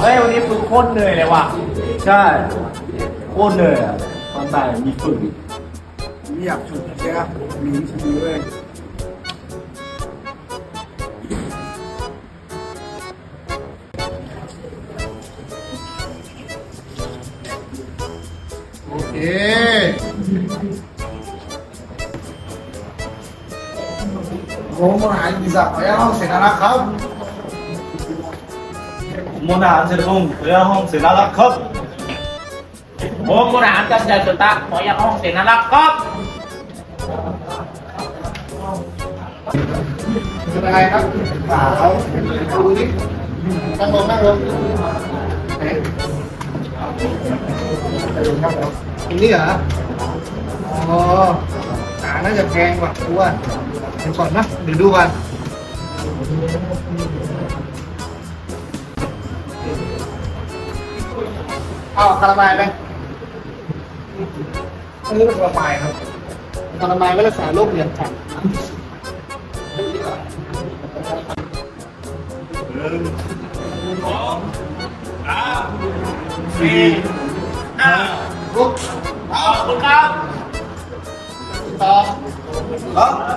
เฮ้ยวันนี้ฝึกโคตรเหนื่อยเลยว่ะ ใช่โคตรเหนื่อยอะตอนบ่ายมีฝึกเงียบฉุดเชียหนีชีเลยโอเคผมมหาอิสระขออนุญาตห้องเสนารัก ษ์ครับมณฑลเสด็จองค์เรือห้องเสนารักษ์ครับ ผมบริหารจัดการสุตะขออยากห้องเสียงน่ารักครับเป็นยังไงครับขาเขาดูดินั่งลงนั่งลงไหนตรงนี้เหรอ อ๋อขาน่าจะแพงกว่ากูว่าเดี๋ยวก่อนนะ เดี๋ยวดูกัน เอาคาราบายไหมอันนี้เป็นคาราบายครับคาราบายไม่รักษาโรคเหรียญขัดสี่ห้าลุกขอบคุณครับต่อครับ